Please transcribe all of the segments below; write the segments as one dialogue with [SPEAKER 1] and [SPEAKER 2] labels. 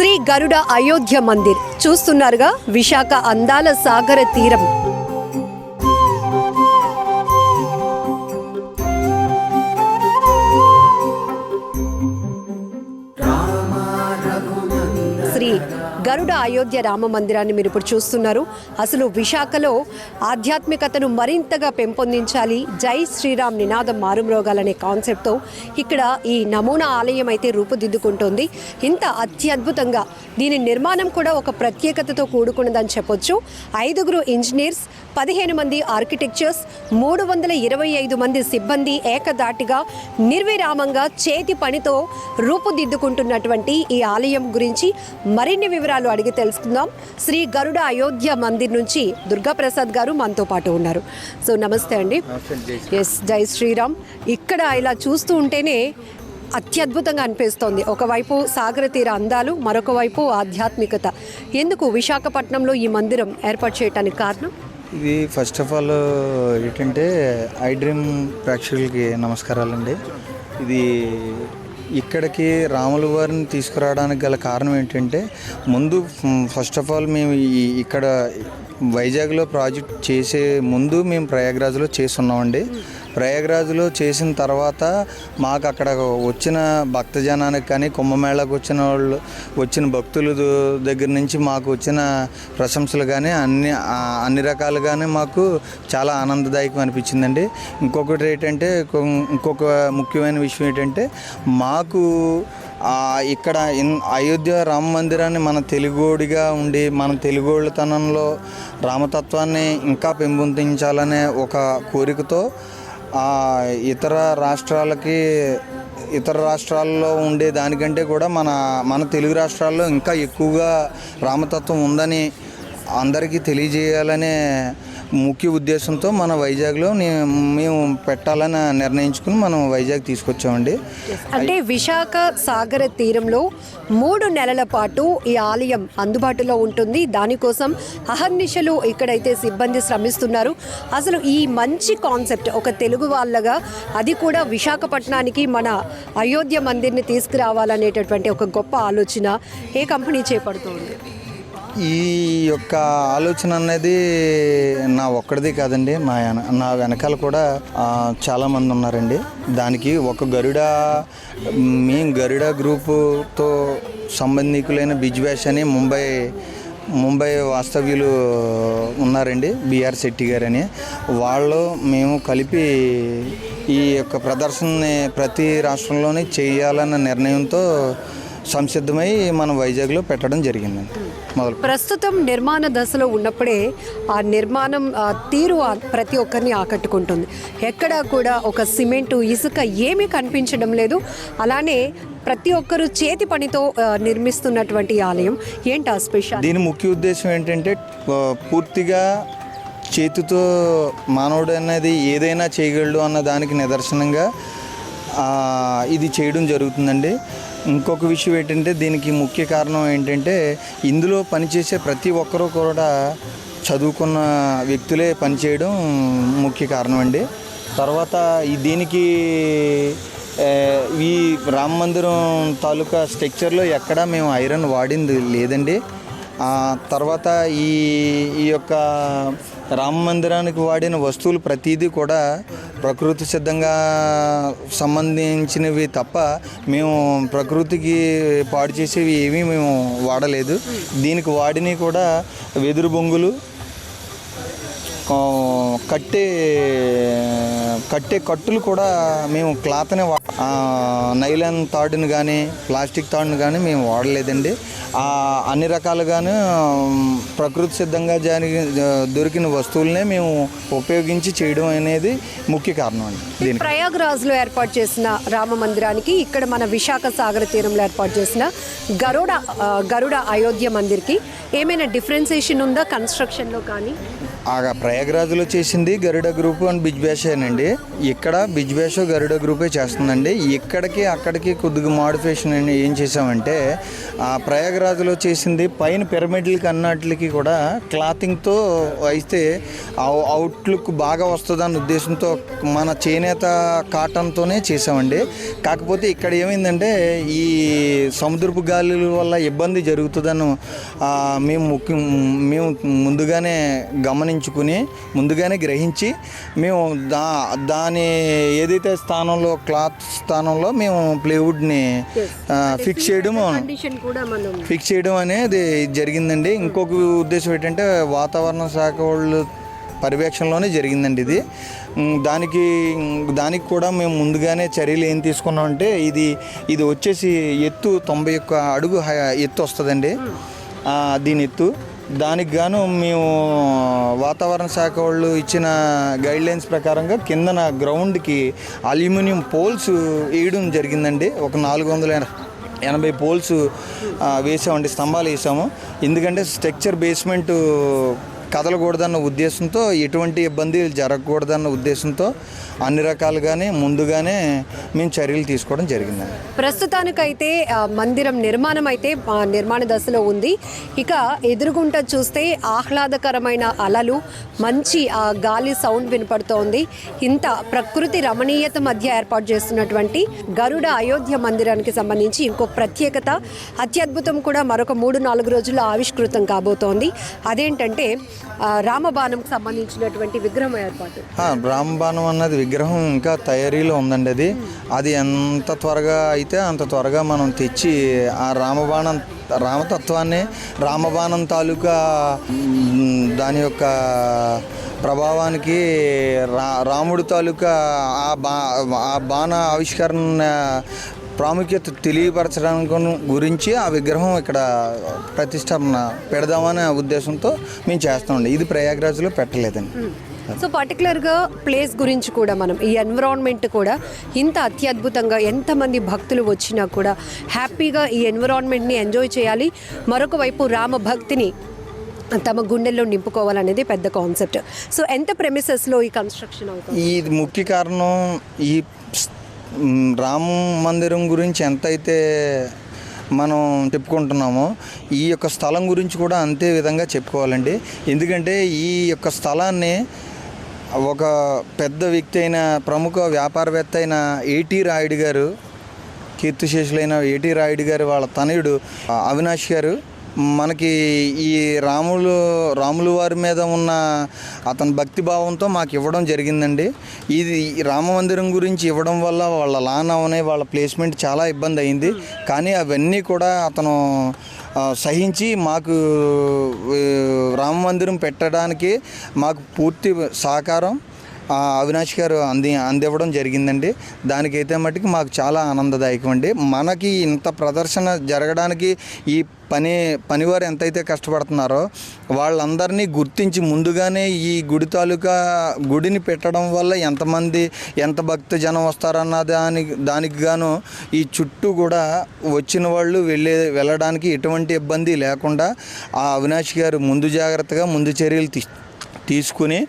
[SPEAKER 1] శ్రీ గరుడ అయోధ్య మందిర్. చూస్తున్నారుగా విశాఖ అందాల సాగర తీరం. గరుడ అయోధ్య రామ మందిరాన్ని మీరు ఇప్పుడు చూస్తున్నారు. అసలు విశాఖలో ఆధ్యాత్మికతను మరింతగా పెంపొందించాలి జై శ్రీరామ్ నినాదం మారుమ్రోగాలనే కాన్సెప్ట్తో ఇక్కడ ఈ నమూనా ఆలయం అయితే రూపుదిద్దుకుంటోంది. ఇంత అత్యద్భుతంగా దీని నిర్మాణం కూడా ఒక ప్రత్యేకతతో కూడుకున్నదని చెప్పొచ్చు. ఐదుగురు ఇంజనీర్స్ పదిహేను మంది ఆర్కిటెక్చర్స్ మూడు వందల ఇరవై ఐదు మంది సిబ్బంది ఏకదాటిగా నిర్విరామంగా చేతి పనితో రూపుదిద్దుకుంటున్నటువంటి ఈ ఆలయం గురించి మరిన్ని వివరాలు అడిగి తెలుసుకుందాం. శ్రీ గరుడ అయోధ్య మందిర్ నుంచి దుర్గా ప్రసాద్ గారు మనతో పాటు ఉన్నారు. సో నమస్తే అండి. ఎస్ జై శ్రీరామ్. ఇక్కడ ఇలా చూస్తూ ఉంటేనే అత్యద్భుతంగా అనిపిస్తోంది. ఒకవైపు సాగర తీర అందాలు మరొక వైపు ఆధ్యాత్మికత. ఎందుకు విశాఖపట్నంలో ఈ మందిరం ఏర్పాటు చేయడానికి కారణం?
[SPEAKER 2] ఇది ఫస్ట్ ఆఫ్ ఆల్ ఏంటంటే ఐ డ్రీమ్ ప్రేక్షకులకి నమస్కారాలండి. ఇది ఇక్కడికి రాముల వారిని తీసుకురావడానికి గల కారణం ఏంటంటే ముందు ఫస్ట్ ఆఫ్ ఆల్ మేము ఇక్కడ వైజాగ్లో ప్రాజెక్ట్ చేసే ముందు మేము ప్రయాగ్రాజ్లో చేస్తున్నామండి. ప్రయాగరాజులో చేసిన తర్వాత మాకు అక్కడ వచ్చిన భక్తజనానికి కానీ కుంభమేళకు వచ్చిన వాళ్ళు వచ్చిన భక్తుల దగ్గర నుంచి మాకు వచ్చిన ప్రశంసలు కానీ అన్ని అన్ని రకాలుగానే మాకు చాలా ఆనందదాయకం అనిపించిందండి. ఇంకొకటి ఏంటంటే ఇంకొక ముఖ్యమైన విషయం ఏంటంటే మాకు ఇక్కడ అయోధ్య రామ మందిరాన్ని మన తెలుగోడిగా ఉండి మన తెలుగోళ్ళతనంలో రామతత్వాన్ని ఇంకా పెంపొందించాలనే ఒక కోరికతో ఇతర రాష్ట్రాలకి ఇతర రాష్ట్రాల్లో ఉండే దానికంటే కూడా మన మన తెలుగు రాష్ట్రాల్లో ఇంకా ఎక్కువగా రామతత్వం ఉందని అందరికీ తెలియజేయాలనే ముఖ్య ఉద్దేశంతో మన వైజాగ్లో మేము పెట్టాలని నిర్ణయించుకుని మనం వైజాగ్ తీసుకొచ్చామండి.
[SPEAKER 1] అంటే విశాఖ సాగర తీరంలో మూడు నెలల పాటు ఈ ఆలయం అందుబాటులో ఉంటుంది. దానికోసం అహర్నిశలు ఇక్కడైతే సిబ్బంది శ్రమిస్తున్నారు. అసలు ఈ మంచి కాన్సెప్ట్ ఒక తెలుగు వాళ్ళగా అది కూడా విశాఖపట్నానికి మన అయోధ్య మందిర్ని తీసుకురావాలనేటటువంటి ఒక గొప్ప ఆలోచన ఏ కంపెనీ చేపడుతుంది?
[SPEAKER 2] ఈ యొక్క ఆలోచన అనేది నా ఒక్కడిది కాదండి. మా నా వెనకాల కూడా చాలామంది చాలా మంది ఉన్నారండి. దానికి ఒక గరుడ మేము గరుడ గ్రూపుతో సంబంధికులైన బిజ్వాష్ అని ముంబై ముంబై వాస్తవ్యులు ఉన్నారండి బిఆర్ శెట్టి గారని. వాళ్ళు మేము కలిపి ఈ యొక్క ప్రదర్శనని ప్రతి రాష్ట్రంలోనే చేయాలన్న నిర్ణయంతో సంసిద్ధమై మనం వైజాగ్లో పెట్టడం జరిగిందండి మొదలు
[SPEAKER 1] ప్రస్తుతం నిర్మాణ దశలో ఉన్నప్పుడే ఆ నిర్మాణం తీరు ప్రతి ఒక్కరిని ఆకట్టుకుంటుంది. ఎక్కడా కూడా ఒక సిమెంటు ఇసుక ఏమీ కనిపించడం లేదు. అలానే ప్రతి ఒక్కరు చేతి పనితో నిర్మిస్తున్నటువంటి ఆలయం. ఏంటి ఆ స్పెషల్
[SPEAKER 2] దీని ముఖ్య ఉద్దేశం ఏంటంటే పూర్తిగా చేతితో మానవుడు అనేది ఏదైనా చేయగలడు అన్న దానికి నిదర్శనంగా ఇది చేయడం జరుగుతుందండి. ఇంకొక విషయం ఏంటంటే దీనికి ముఖ్య కారణం ఏంటంటే ఇందులో పనిచేసే ప్రతి ఒక్కరూ కూడా చదువుకున్న వ్యక్తులే పనిచేయడం ముఖ్య కారణం అండి. తర్వాత ఈ దీనికి ఈ రామ మందిరం తాలూకా స్ట్రక్చర్లో ఎక్కడా మేము ఐరన్ వాడింది లేదండి. తర్వాత ఈ ఈ యొక్క రామ మందిరానికి వాడిన వస్తువులు ప్రతిదీ కూడా ప్రకృతి సిద్ధంగా సంబంధించినవి తప్ప మేము ప్రకృతికి పాడు చేసేవి ఏమీ మేము వాడలేదు. దీనికి వాడినవి కూడా వెదురు బొంగులు కట్టే కట్టే కట్టులు కూడా మేము క్లాత్నే నైలాన్ తాడుని కానీ ప్లాస్టిక్ తాడుని కానీ మేము వాడలేదండి. అన్ని రకాలుగాను ప్రకృతి సిద్ధంగా జరిగి దొరికిన వస్తువులనే మేము ఉపయోగించి చేయడం అనేది ముఖ్య కారణం అండి. దీనికి.
[SPEAKER 1] ప్రయాగ్రాజ్లో ఏర్పాటు చేసిన రామ మందిరానికి ఇక్కడ మన విశాఖ సాగర తీరంలో ఏర్పాటు చేసిన గరుడ గరుడ అయోధ్య మందిర్కి ఏమైనా డిఫరెన్సియేషన్ ఉందా? కన్స్ట్రక్షన్లో కానీ?
[SPEAKER 2] ఆ ప్రయాగరాజ్లో చేసింది గరుడ గ్రూప్ అండ్ బిజ్ బ్యాషేనండి ఇక్కడ బిజ్ బ్యాషో గరుడ గ్రూపే చేస్తుందండి. ఇక్కడికి అక్కడికి కొద్దిగా మాడిఫికేషన్ అని ఏం చేసామంటే ఆ ప్రయాగరాజ్లో చేసింది పైన పిరమిడ్లకి అన్నట్లకి కూడా క్లాతింగ్తో అయితే అవుట్లుక్ బాగా వస్తుందన్న ఉద్దేశంతో మన చేనేత కాటన్తోనే చేసామండి. కాకపోతే ఇక్కడ ఏమైందంటే ఈ సముద్రపు గాలుల వల్ల ఇబ్బంది జరుగుతుందని మేము ముఖ్యం మేము ముందుగానే గమనించుకుని ముందుగానే గ్రహించి మేము దా దాని ఏదైతే స్థానంలో క్లాత్ స్థానంలో మేము ప్లేవుడ్ని ఫిక్స్ చేయడం ఫిక్స్ చేయడం అనేది జరిగిందండి. ఇంకొక ఉద్దేశం ఏంటంటే వాతావరణ శాఖ వాళ్ళు పర్యవేక్షణలోనే జరిగిందండి ఇది. దానికి దానికి కూడా మేము ముందుగానే చర్యలు ఏం తీసుకున్నామంటే ఇది ఇది వచ్చేసి ఎత్తు తొంభై ఒక్క అడుగు ఎత్తు వస్తుందండి. ఆ, దీని ఎత్తు. దానికి గాను మేము వాతావరణ శాఖ వాళ్ళు ఇచ్చిన గైడ్లైన్స్ ప్రకారంగా కిందన గ్రౌండ్కి అల్యూమినియం పోల్స్ వేయడం జరిగిందండి. ఒక నాలుగు వందల ఎనభై పోల్స్ వేసామండి స్తంభాలు వేసాము. ఎందుకంటే స్ట్రక్చర్ బేస్మెంట్ కదలకూడదన్న ఉద్దేశంతో ఎటువంటి ఇబ్బంది జరగకూడదన్న ఉద్దేశంతో అన్ని రకాలుగానే ముందుగానే మేము చర్యలు తీసుకోవడం జరిగింది.
[SPEAKER 1] ప్రస్తుతానికైతే మందిరం నిర్మాణం అయితే నిర్మాణ దశలో ఉంది. ఇక ఎదురుగుంట చూస్తే ఆహ్లాదకరమైన అలలు మంచి ఆ, గాలి సౌండ్ వినపడుతోంది. ఇంత ప్రకృతి రమణీయత మధ్య ఏర్పాటు చేస్తున్నటువంటి గరుడ అయోధ్య మందిరానికి సంబంధించి ఇంకో ప్రత్యేకత అత్యద్భుతం కూడా మరొక మూడు నాలుగు రోజుల్లో ఆవిష్కృతం కాబోతోంది. అదేంటంటే రామబాణంకి సంబంధించినటువంటి విగ్రహం ఏర్పాటు.
[SPEAKER 2] రామబాణం అన్నది విగ్రహం ఇంకా తయారీలో ఉందండి అది. అది ఎంత త్వరగా అయితే అంత త్వరగా మనం తెచ్చి ఆ రామబాణం రామతత్వాన్ని రామబాణం తాలూకా దాని యొక్క ప్రభావానికి రా రాముడు తాలూకా ఆ బా ఆ బాణ ఆవిష్కరణ ప్రాముఖ్యత తెలియపరచడానికి గురించి ఆ విగ్రహం ఇక్కడ ప్రతిష్టాపన పెడదామనే ఉద్దేశంతో మేము చేస్తామండి ఇది ప్రయాగ్రాజ్లో పెట్టలేదండి.
[SPEAKER 1] సో పర్టికులర్గా ప్లేస్ గురించి కూడా మనం ఈ ఎన్విరాన్మెంట్ కూడా ఇంత అత్యద్భుతంగా ఎంతమంది భక్తులు వచ్చినా కూడా హ్యాపీగా ఈ ఎన్విరాన్మెంట్ని ఎంజాయ్ చేయాలి. మరొక వైపు రామ భక్తిని తమ గుండెల్లో నింపుకోవాలనేది పెద్ద కాన్సెప్ట్. సో ఎంత ప్రెమిసెస్లో ఈ కన్స్ట్రక్షన్ అవుతుంది?
[SPEAKER 2] ఈ ముఖ్య కారణం ఈ రామ మందిరం గురించి ఎంతైతే మనం చెప్పుకుంటున్నామో ఈ యొక్క స్థలం గురించి కూడా అంతే విధంగా చెప్పుకోవాలండి. ఎందుకంటే ఈ యొక్క స్థలాన్ని ఒక పెద్ద వ్యక్తి అయిన ప్రముఖ వ్యాపారవేత్త అయిన ఏటీ రాయుడు గారు కీర్తిశేషులైన ఏటీ రాయుడు గారు వాళ్ళ తనయుడు అవినాష్ గారు మనకి ఈ రాములు రాములు వారి మీద ఉన్న అతని భక్తి భావంతో మాకు ఇవ్వడం జరిగిందండి. ఇది రామ మందిరం గురించి ఇవ్వడం వల్ల వాళ్ళ లాన్ అవనే వాళ్ళ ప్లేస్మెంట్ చాలా ఇబ్బంది అయింది. కానీ అవన్నీ కూడా అతను సహించి మాకు రామ మందిరం పెట్టడానికి మాకు పూర్తి సహకారం అవినాష్ గారు అంది అందివ్వడం జరిగిందండి. దానికైతే మట్టుకు మాకు చాలా ఆనందదాయకం అండి మనకి ఇంత ప్రదర్శన జరగడానికి ఈ పని పనివారు ఎంతైతే కష్టపడుతున్నారో వాళ్ళందరినీ గుర్తించి ముందుగానే ఈ గుడి తాలూకా గుడిని పెట్టడం వల్ల ఎంతమంది ఎంత భక్త జనం వస్తారన్న దానికి దానికి గాను ఈ చుట్టూ కూడా వచ్చిన వాళ్ళు వెళ్ళే వెళ్ళడానికి ఎటువంటి ఇబ్బంది లేకుండా ఆ అవినాష్ గారు ముందు జాగ్రత్తగా ముందు చర్యలు తీ తీసుకుని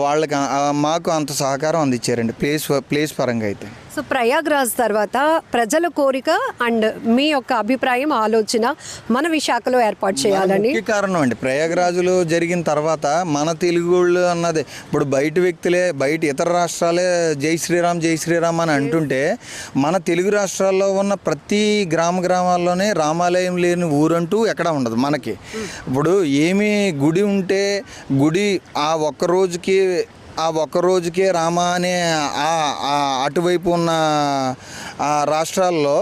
[SPEAKER 2] వాళ్ళకి మాకు అంత సహకారం అందించారండి. ప్లేస్ ప్లేస్ పరంగా అయితే.
[SPEAKER 1] సో ప్రయాగ్రాజ్ తర్వాత ప్రజల కోరిక అండ్ మీ యొక్క అభిప్రాయం ఆలోచన మన విశాఖలో ఏర్పాటు చేయాలని.
[SPEAKER 2] కారణం అండి. ప్రయాగరాజులో జరిగిన తర్వాత మన తెలుగు వాళ్ళు అన్నది ఇప్పుడు బయట వ్యక్తులే బయట ఇతర రాష్ట్రాలే జై శ్రీరామ్ జై శ్రీరామ్ అని అంటుంటే మన తెలుగు రాష్ట్రాల్లో ఉన్న ప్రతి గ్రామ గ్రామాల్లోనే రామాలయం లేని ఊరంటూ ఎక్కడ ఉండదు మనకి. ఇప్పుడు ఏమి గుడి ఉంటే గుడి ఆ ఒక్క రోజుకి ఆ ఒక్క రోజుకే రామ అనే ఆ అటువైపు ఉన్న ఆ రాష్ట్రాల్లో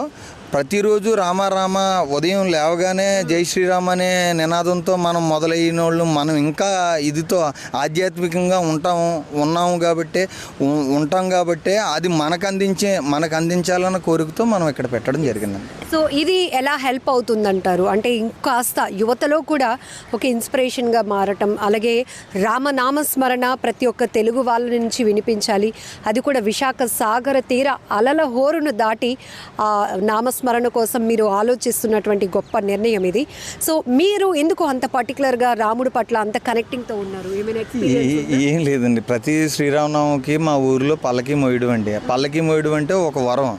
[SPEAKER 2] ప్రతిరోజు రామారామ ఉదయం లేవగానే జై శ్రీరామ్ అనే నినాదంతో మనం మొదలైన వాళ్ళు మనం ఇంకా ఇదితో ఆధ్యాత్మికంగా ఉంటాము ఉన్నాము కాబట్టి ఉంటాం కాబట్టి అది మనకు అందించే మనకు అందించాలన్న కోరికతో మనం ఇక్కడ పెట్టడం జరిగిందండి.
[SPEAKER 1] సో ఇది ఎలా హెల్ప్ అవుతుందంటారు? అంటే ఇంకాస్త యువతలో కూడా ఒక ఇన్స్పిరేషన్గా మారటం అలాగే రామనామస్మరణ ప్రతి ఒక్క తెలుగు వాళ్ళ నుంచి వినిపించాలి. అది కూడా విశాఖ సాగర తీర అలల హోరును దాటి నామ నామస్మరణ స్మరణ కోసం మీరు ఆలోచిస్తున్నటువంటి గొప్ప నిర్ణయం ఇది. సో మీరు ఎందుకు అంత పర్టికులర్గా రాముడు పట్ల అంత కనెక్టింగ్తో ఉన్నారు?
[SPEAKER 2] ఏ- ఏం లేదండి. ప్రతి శ్రీరామనవమికి మా ఊరిలో పల్లకి మోయడం అండి. పల్లకి మోయడం అంటే ఒక వరం.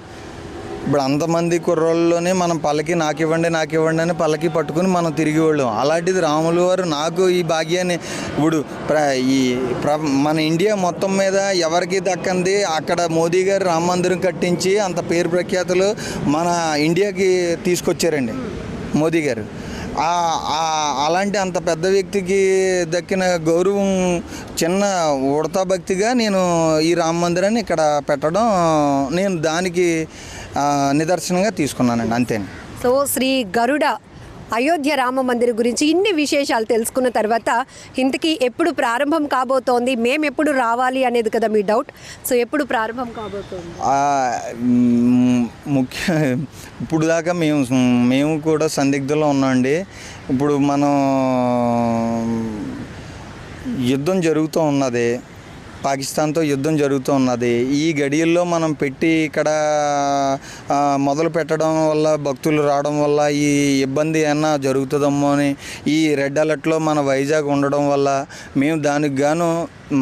[SPEAKER 2] ఇప్పుడు అంతమంది కుర్రోళ్ళలోనే మనం పల్లకి నాకు ఇవ్వండి నాకు ఇవ్వండి అని పల్లకి పట్టుకుని మనం తిరిగి వాళ్ళం అలాంటిది రాములు వారు నాకు ఈ భాగ్యాన్ని ఇప్పుడు ప్ర ఈ ప్ర మన ఇండియా మొత్తం మీద ఎవరికి దక్కంది? అక్కడ మోదీ గారు రామ మందిరం కట్టించి అంత పేరు ప్రఖ్యాతులు మన ఇండియాకి తీసుకొచ్చారండి మోదీ గారు. అలాంటి అంత పెద్ద వ్యక్తికి దక్కిన గౌరవం చిన్న ఉడతా భక్తిగా నేను ఈ రామ మందిరాన్ని ఇక్కడ పెట్టడం నేను దానికి నిదర్శనంగా తీసుకున్నానండి అంతే
[SPEAKER 1] సో శ్రీ గరుడ అయోధ్య రామ మందిర్ గురించి ఇన్ని విశేషాలు తెలుసుకున్న తర్వాత ఇంతకీ ఎప్పుడు ప్రారంభం కాబోతోంది మేము ఎప్పుడు రావాలి అనేది కదా మీ డౌట్? సో ఎప్పుడు ప్రారంభం కాబోతోంది?
[SPEAKER 2] ముఖ్య ఇప్పుడు దాకా మేము మేము కూడా సందిగ్ధంలో ఉన్నామండి. ఇప్పుడు మనం యుద్ధం జరుగుతూ ఉన్నది. పాకిస్తాన్తో యుద్ధం జరుగుతూ ఉన్నది. ఈ గడియల్లో మనం పెట్టి ఇక్కడ మొదలు పెట్టడం వల్ల భక్తులు రావడం వల్ల ఈ ఇబ్బంది ఏమన్నా జరుగుతుందమ్మో అని ఈ రెడ్ అలర్ట్లో మన వైజాగ్ ఉండడం వల్ల మేము దానికి గాను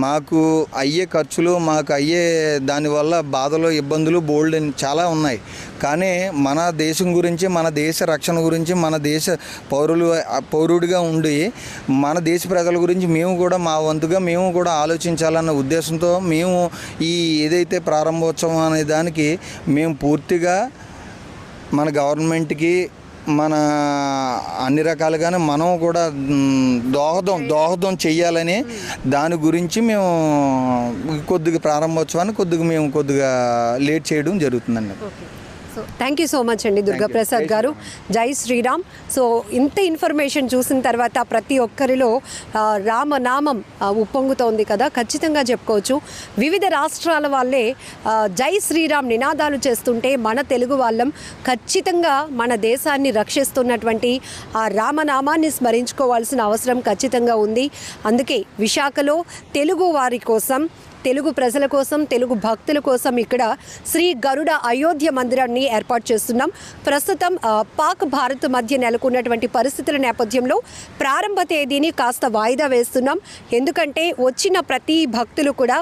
[SPEAKER 2] మాకు అయ్యే ఖర్చులు మాకు అయ్యే దానివల్ల బాధలు ఇబ్బందులు బోల్డ్ చాలా ఉన్నాయి. కానీ మన దేశం గురించి మన దేశ రక్షణ గురించి మన దేశ పౌరులు పౌరుడిగా ఉండి మన దేశ ప్రజల గురించి మేము కూడా మా వంతుగా మేము కూడా ఆలోచించాలన్న ఉద్దేశంతో మేము ఈ ఏదైతే ప్రారంభోత్సవం అనే దానికి మేము పూర్తిగా మన గవర్నమెంట్కి మన అన్ని రకాలుగానే మనం కూడా దోహదం దోహదం చెయ్యాలని దాని గురించి మేము కొద్దిగా ప్రారంభోత్సవాన్ని కొద్దిగా మేము కొద్దిగా లేట్ చేయడం జరుగుతుందండి.
[SPEAKER 1] So thank you so much అండి దుర్గా ప్రసాద్ గారు జై శ్రీరామ్ సో ఇంత ఇన్ఫర్మేషన్ చూసిన తర్వాత ప్రతి ఒక్కరిలో రామనామం ఉప్పొంగుతోంది కదా. ఖచ్చితంగా చెప్పుకోవచ్చు. వివిధ రాష్ట్రాల వాళ్ళే జై శ్రీరామ్ నినాదాలు చేస్తుంటే మన తెలుగు వాళ్ళం ఖచ్చితంగా మన దేశాన్ని రక్షిస్తున్నటువంటి ఆ రామనామాన్ని స్మరించుకోవాల్సిన అవసరం ఖచ్చితంగా ఉంది. అందుకే విశాఖలో తెలుగు వారి కోసం తెలుగు ప్రజల కోసం తెలుగు భక్తుల కోసం ఇక్కడ శ్రీ గరుడ అయోధ్య మందిరాన్ని ఏర్పాటు చేస్తున్నాం. ప్రస్తుతం పాక్ భారత్ మధ్య నెలకొన్నటువంటి పరిస్థితుల నేపథ్యంలో ప్రారంభ తేదీని కాస్త వాయిదా వేస్తున్నాం. ఎందుకంటే వచ్చిన ప్రతి భక్తులు కూడా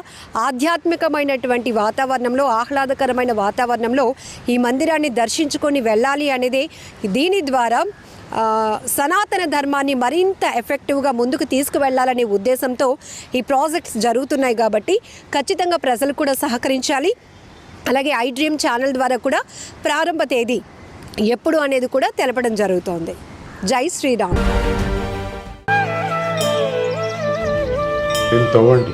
[SPEAKER 1] ఆధ్యాత్మికమైనటువంటి వాతావరణంలో ఆహ్లాదకరమైన వాతావరణంలో ఈ మందిరాన్ని దర్శించుకొని వెళ్ళాలి అనేది. దీని ద్వారా సనాతన ధర్మాన్ని మరింత ఎఫెక్టివ్గా ముందుకు తీసుకువెళ్ళాలనే ఉద్దేశంతో ఈ ప్రాజెక్ట్స్ జరుగుతున్నాయి కాబట్టి ఖచ్చితంగా ప్రజలు కూడా సహకరించాలి. అలాగే ఐ డ్రీమ్ ఛానల్ ద్వారా కూడా ప్రారంభ తేదీ ఎప్పుడు అనేది కూడా తెలపడం జరుగుతోంది. జై శ్రీరామ్.
[SPEAKER 3] తవ్వండి